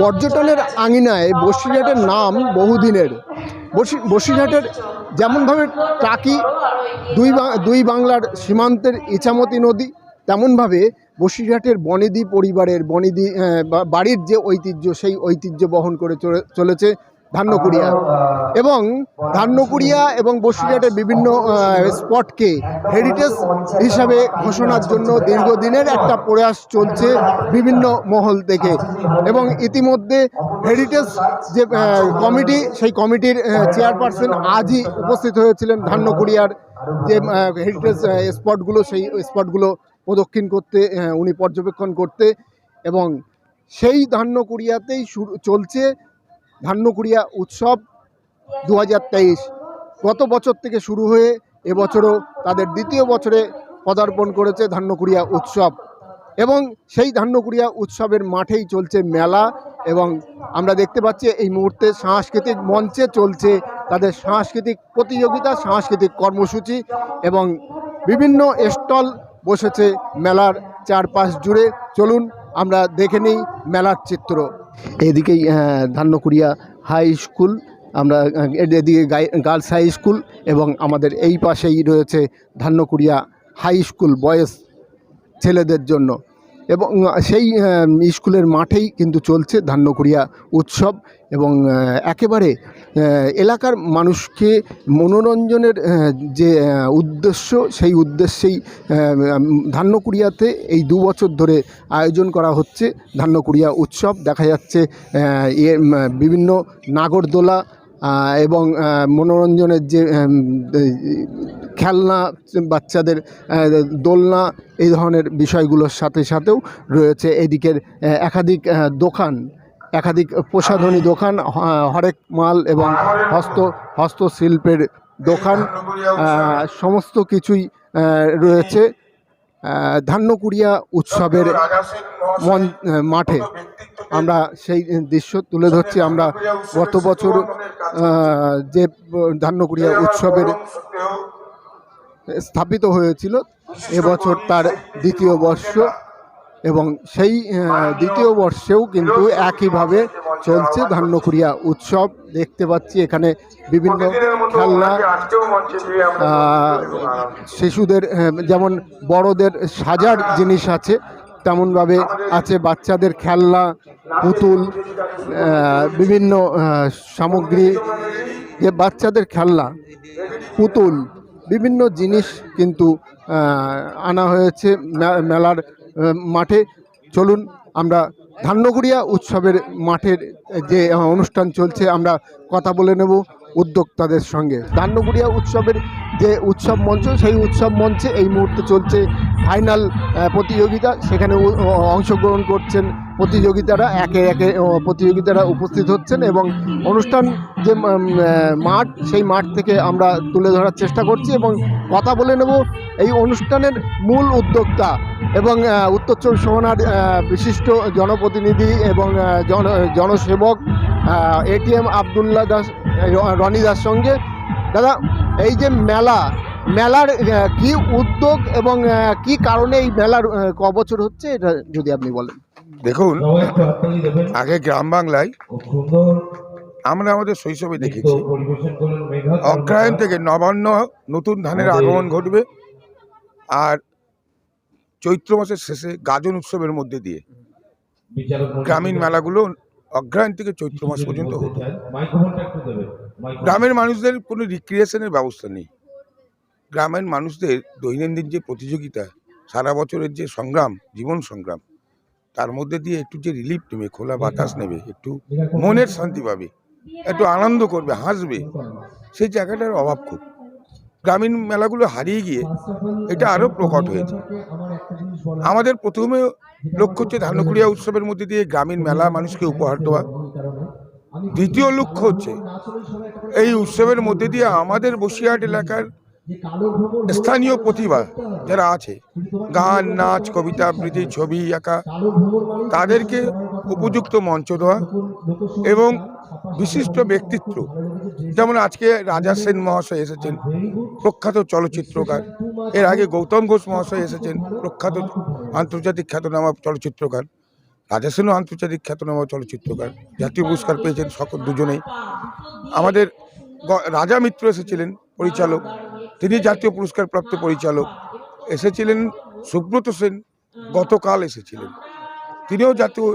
পর্যটনের আঙিনায় বসিরহাটের নাম বহুদিনের। বসি, বসিরহাটের যেমনভাবে টাকি দুই দুই বাংলার সীমান্তের ইছামতি নদী তেমনভাবে বসিরহাটের বনেদি পরিবারের, বনেদি বাড়ির যে ঐতিহ্য, সেই ঐতিহ্য বহন করে চলে- চলেছে। ধান্যকুড়িয়া। এবং ধান্যকুড়িয়া এবং বসিরহাটের বিভিন্ন স্পটকে হেরিটেজ হিসাবে ঘোষণার জন্য দীর্ঘদিনের একটা প্রয়াস চলছে বিভিন্ন মহল থেকে। এবং ইতিমধ্যে হেরিটেজ যে কমিটি সেই কমিটির চেয়ারপারসন আজই উপস্থিত হয়েছিলেন ধান্যকুড়িয়ার যে হেরিটেজ স্পটগুলো সেই স্পটগুলো প্রদক্ষিণ করতে উনি পর্যবেক্ষণ করতে এবং সেই ধান্যকুড়িয়াতেই শুরু চলছে ধান্যকুড়িয়া উৎসব দু হাজার তেইশ। গত বছর থেকে শুরু হয়ে এবছরও তাদের দ্বিতীয় বছরে পদার্পণ করেছে ধান্যকুড়িয়া উৎসব। এবং সেই ধান্যকুড়িয়া উৎসবের মাঠেই চলছে মেলা এবং আমরা দেখতে পাচ্ছি এই মুহূর্তে সাংস্কৃতিক মঞ্চে চলছে তাদের সাংস্কৃতিক প্রতিযোগিতা, সাংস্কৃতিক কর্মসূচি এবং বিভিন্ন স্টল বসেছে মেলার চারপাশ জুড়ে। চলুন আমরা দেখে নিই মেলার চিত্র। এদিকেই ধান্যকুড়িয়া হাই স্কুল, আমরা এদিকে গার্লস হাই স্কুল এবং আমাদের এই পাশেই রয়েছে ধান্যকুড়িয়া হাই স্কুল বয়েজ ছেলেদের জন্য। এবং সেই স্কুলের মাঠেই কিন্তু চলছে ধান্যকুড়িয়া উৎসব এবং একেবারে এলাকার মানুষকে মনোরঞ্জনের যে উদ্দেশ্য, সেই উদ্দেশ্যেই ধান্যকুড়িয়াতে এই দু বছর ধরে আয়োজন করা হচ্ছে ধান্যকুড়িয়া উৎসব। দেখা যাচ্ছে এ বিভিন্ন নাগরদোলা এবং মনোরঞ্জনের যে খেলনা, বাচ্চাদের দোলনা এই ধরনের বিষয়গুলোর সাথে সাথেও রয়েছে। এদিকের একাধিক দোকান, একাধিক প্রসাধনী দোকান হরেক মাল এবং হস্ত, হস্তশিল্পের দোকান সমস্ত কিছুই রয়েছে। ধান্যকুড়িয়া উৎসবের মন মাঠে আমরা সেই দৃশ্য তুলে ধরছি। আমরা গত বছর যে ধান্যকুড়িয়া উৎসবের স্থাপিত হয়েছিল এবছর তার দ্বিতীয় বর্ষ এবং সেই দ্বিতীয় বর্ষেও কিন্তু একইভাবে চলছে ধান্যকুড়িয়া উৎসব। দেখতে পাচ্ছি এখানে বিভিন্ন খেলনা শিশুদের যেমন বড়দের সাজার জিনিস আছে, তেমনভাবে আছে বাচ্চাদের খেলনা, পুতুল বিভিন্ন সামগ্রী যে বাচ্চাদের খেলনা, পুতুল বিভিন্ন জিনিস কিন্তু আনা হয়েছে মেলার মাঠে। চলুন আমরা ধান্যগুড়িয়া উৎসবের মাঠের যে অনুষ্ঠান চলছে, আমরা কথা বলে নেব। উদ্যোক্তাদের সঙ্গে। ধান্যগুড়িয়া উৎসবের যে উৎসব মঞ্চ, সেই উৎসব মঞ্চে এই মুহূর্তে চলছে ফাইনাল প্রতিযোগিতা। সেখানে অংশগ্রহণ করছেন প্রতিযোগিতারা, একে একে প্রতিযোগিতারা উপস্থিত হচ্ছেন এবং অনুষ্ঠান যে মাঠ, সেই মাঠ থেকে আমরা তুলে ধরার চেষ্টা করছি এবং কথা বলে নেব এই অনুষ্ঠানের মূল উদ্যোক্তা এবং উত্তর চব্বিশ বিশিষ্ট জনপ্রতিনিধি এবং জন, জনসেবক A T M Abdullah Das র- রনি দাস সঙ্গে। দাদা এই যে মেলা মেলার কি উদ্যোগ এবং কি কারণে এই মেলার ক বছর হচ্ছে এটা যদি আপনি বলেন। দেখুন আগে গ্রাম বাংলায় আমরা আমাদের শৈশবে দেখেছি। অগ্রায়ণ থেকে নবান্ন নতুন ধানের আগমন ঘটবে। আর চৈত্র মাসের শেষে গাজন উৎসবের মধ্যে দিয়ে গ্রামীণ মেলাগুলো অগ্রায়ণ থেকে চৈত্র মাস পর্যন্ত হতো। গ্রামের মানুষদের কোনো রিক্রিয়েশনের ব্যবস্থা নেই। গ্রামের মানুষদের দৈনন্দিন যে প্রতিযোগিতা সারা বছরের যে সংগ্রাম জীবন সংগ্রাম তার মধ্যে দিয়ে একটু যে রিলিফ নেবে খোলা বাতাস নেবে একটু মনের শান্তি পাবে একটু আনন্দ করবে হাসবে সেই জায়গাটার অভাব খুব। গ্রামীণ মেলাগুলো হারিয়ে গিয়ে এটা আরও প্রকট হয়েছে। আমাদের প্রথমে লক্ষ্য হচ্ছে ধানকুড়িয়া উৎসবের মধ্যে দিয়ে গ্রামীণ মেলা মানুষকে উপহার দেওয়া। দ্বিতীয় লক্ষ্য হচ্ছে এই উৎসবের মধ্যে দিয়ে আমাদের বসিরহাট এলাকার স্থানীয় প্রতিভা যারা আছে, গান, নাচ, কবিতা, আবৃত্তি, ছবি আঁকা, তাদেরকে উপযুক্ত মঞ্চ দেওয়া এবং বিশিষ্ট ব্যক্তিত্ব। যেমন আজকে রাজা সেন মহাশয় এসেছেন, প্রখ্যাত চলচ্চিত্রকার। এর আগে গৌতম ঘোষ মহাশয় এসেছেন, প্রখ্যাত আন্তর্জাতিক খ্যাতনামা চলচ্চিত্রকার। রাজা সেনও আন্তর্জাতিক খ্যাতনামা চলচ্চিত্রকার। জাতীয় পুরস্কার পেয়েছেন সকল দুজনেই। আমাদের রাজা মিত্র এসেছিলেন, পরিচালক। তিনি জাতীয় পুরস্কার প্রাপ্ত পরিচালক। এসেছিলেন সুব্রত সেন, গতকাল এসেছিলেন। তিনিও জাতীয়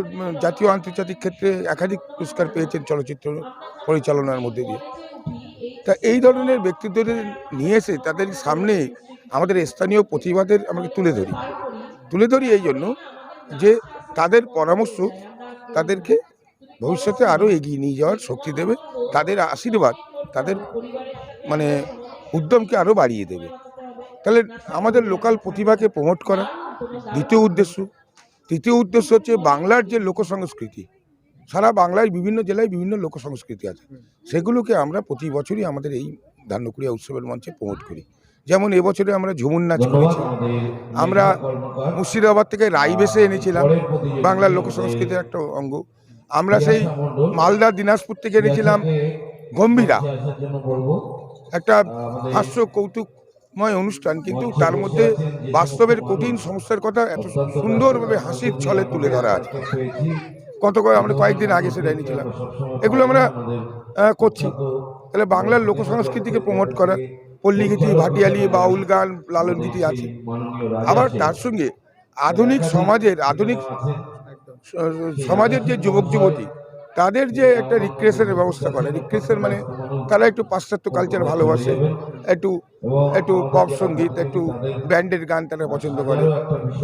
জাতীয় আন্তর্জাতিক ক্ষেত্রে একাধিক পুরস্কার পেয়েছেন চলচ্চিত্র পরিচালনার মধ্যে দিয়ে। তা এই ধরনের ব্যক্তিত্বদের নিয়ে এসে তাদের সামনে আমাদের স্থানীয় প্রতিবাদের আমাকে তুলে ধরি। তুলে ধরি এই জন্য যে তাদের পরামর্শ তাদেরকে ভবিষ্যতে আরও এগিয়ে নিয়ে যাওয়ার শক্তি দেবে, তাদের আশীর্বাদ তাদের মানে উদ্যমকে আরও বাড়িয়ে দেবে। তাহলে আমাদের লোকাল প্রতিভাকে প্রমোট করা দ্বিতীয় উদ্দেশ্য। তৃতীয় উদ্দেশ্য হচ্ছে বাংলার যে লোক সংস্কৃতি সারা বাংলায় বিভিন্ন জেলায় বিভিন্ন লোক সংস্কৃতি আছে। সেগুলোকে আমরা প্রতি বছরই আমাদের এই ধান্যকুড়িয়া উৎসবের মঞ্চে প্রমোট করি। যেমন এবছরে আমরা ঝুমুর নাচ করেছি। আমরা মুর্শিদাবাদ থেকে রাই বেসে এনেছিলাম। বাংলার লোক সংস্কৃতির একটা অঙ্গ। আমরা সেই মালদা দিনাজপুর থেকে এনেছিলাম গম্ভীরা। একটা হাস্য হাস্য কৌতুকময় অনুষ্ঠান কিন্তু তার মধ্যে বাস্তবের কঠিন সমস্যার কথা এত সুন্দরভাবে হাসির ছলে তুলে ধরা আছে। কত করে আমরা কয়েকদিন আগে সেটা এনেছিলাম এগুলো আমরা করছি। তাহলে বাংলার লোক সংস্কৃতিকে প্রমোট করা পল্লীগীতি ভাটিয়ালি বাউল গান লালন গীতি আছে। আবার তার সঙ্গে আধুনিক সমাজের আধুনিক সমাজের যে যুবক যুবতী তাদের যে একটা রিক্রেশনের ব্যবস্থা করে রিক্রিয়েশন মানে তারা একটু পাশ্চাত্য কালচার ভালোবাসে, একটু একটু পপ সংগীত, একটু ব্যান্ডের গান তারা পছন্দ করে,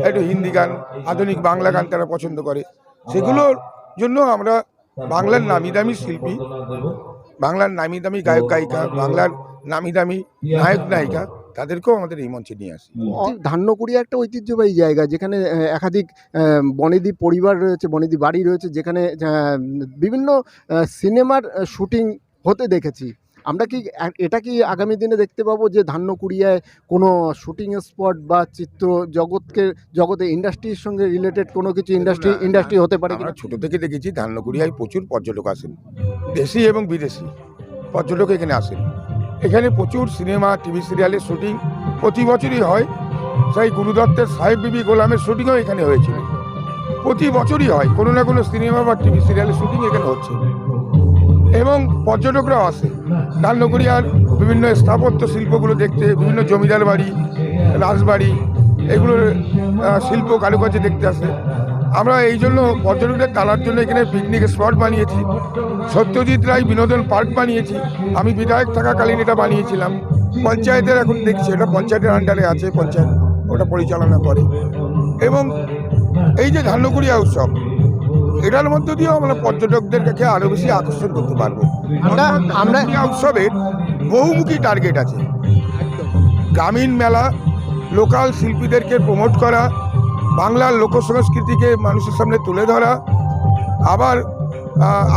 একটু হিন্দি গান, আধুনিক বাংলা গান তারা পছন্দ করে। সেগুলোর জন্য আমরা বাংলার নামি দামি শিল্পী, বাংলার নামি দামি গায়ক গায়িকা, বাংলার নামি দামি নায়ক নায়িকা, তাদেরকেও আমাদের এই মঞ্চে নিয়ে আসি। ধান্যকুড়িয়া একটা ঐতিহ্যবাহী জায়গা, যেখানে একাধিক বনেদি পরিবার রয়েছে, বনেদি বাড়ি রয়েছে, যেখানে বিভিন্ন সিনেমার শুটিং হতে দেখেছি। আমরা কি এটা কি আগামী দিনে দেখতে পাবো যে ধান্যকুড়িয়ায় কোনো শুটিং স্পট বা চিত্র জগৎকে জগতে ইন্ডাস্ট্রির সঙ্গে রিলেটেড কোনো কিছু ইন্ডাস্ট্রি ইন্ডাস্ট্রি হতে পারে আমরা কিনা? ছোট থেকে দেখেছি ধান্যকুড়িয়ায় প্রচুর পর্যটক আসেন। দেশি এবং বিদেশি পর্যটক এখানে আসেন। এখানে প্রচুর সিনেমা টিভি সিরিয়ালের শুটিং প্রতি বছরই হয়। সেই গুরুদত্তের সাহেব বিবি গোলামের শুটিংও এখানে হয়েছিল। প্রতি বছরই হয়। কোনো না কোনো সিনেমা বা টিভি সিরিয়ালের শুটিং এখানে হচ্ছে। এবং পর্যটকরাও আসে। ধান্যকুড়িয়ার বিভিন্ন স্থাপত্য শিল্পগুলো দেখতে, বিভিন্ন জমিদার বাড়ি, রাজবাড়ি, এগুলোর শিল্প কারুকার্য দেখতে আসে। আমরা এই জন্য পর্যটকদের টানার জন্য এখানে পিকনিক স্পট বানিয়েছি। সত্যজিৎ রায় বিনোদন পার্ক বানিয়েছি। আমি বিধায়ক থাকাকালীন এটা বানিয়েছিলাম। পঞ্চায়েতের এখন দেখছি, এটা পঞ্চায়েতের আন্ডারে আছে, পঞ্চায়েত ওটা পরিচালনা করে। এবং এই যে ধান্যকুড়িয়া উৎসব এটার মধ্য দিয়েও আমরা পর্যটকদের কাছে আরও বেশি আকর্ষণ করতে পারব। আমরা আমরা উৎসবের বহুমুখী টার্গেট আছে। গ্রামীণ মেলা লোকাল শিল্পীদেরকে প্রমোট করা বাংলার লোক সংস্কৃতিকে মানুষের সামনে তুলে ধরা আবার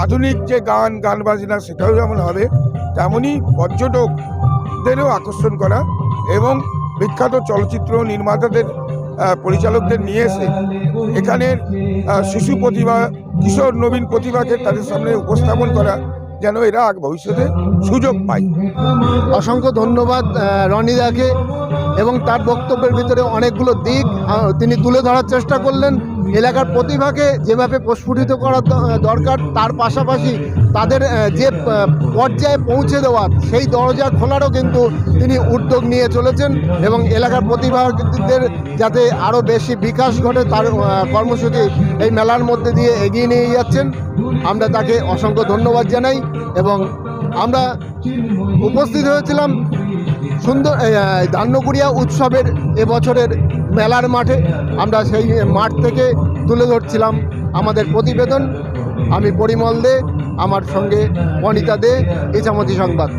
আধুনিক যে গান গান বাজনা সেটাও যেমন হবে তেমনই পর্যটকদেরও আকর্ষণ করা এবং বিখ্যাত চলচ্চিত্র নির্মাতাদের পরিচালকদের নিয়ে এসে এখানের শিশু প্রতিভা, কিশোর নবীন প্রতিভাকে তাদের সামনে উপস্থাপন করা যেন এরা ভবিষ্যতে সুযোগ পায়। অসংখ্য ধন্যবাদ রনিদাকে এবং তার বক্তব্যের ভিতরে অনেকগুলো দিক তিনি তুলে ধরার চেষ্টা করলেন। এলাকার প্রতিভাকে যেভাবে প্রস্ফুটিত করা দরকার, তার পাশাপাশি তাদের যে পর্যায়ে পৌঁছে দেওয়ার সেই দরজা খোলারও কিন্তু তিনি উদ্যোগ নিয়ে চলেছেন এবং এলাকার প্রতিভাদের যাতে আরও বেশি বিকাশ ঘটে, তার কর্মসূচি এই মেলার মধ্যে দিয়ে এগিয়ে নিয়ে যাচ্ছেন। আমরা তাকে অসংখ্য ধন্যবাদ জানাই এবং আমরা উপস্থিত হয়েছিলাম সুন্দর ধান্যকুড়িয়া উৎসবের এবছরের মেলার মাঠে আমরা সেই মাঠ থেকে তুলে ধরছিলাম আমাদের প্রতিবেদন। আমি পরিমল দে, আমার সঙ্গে অনিতা দে ইছামতি সংবাদ।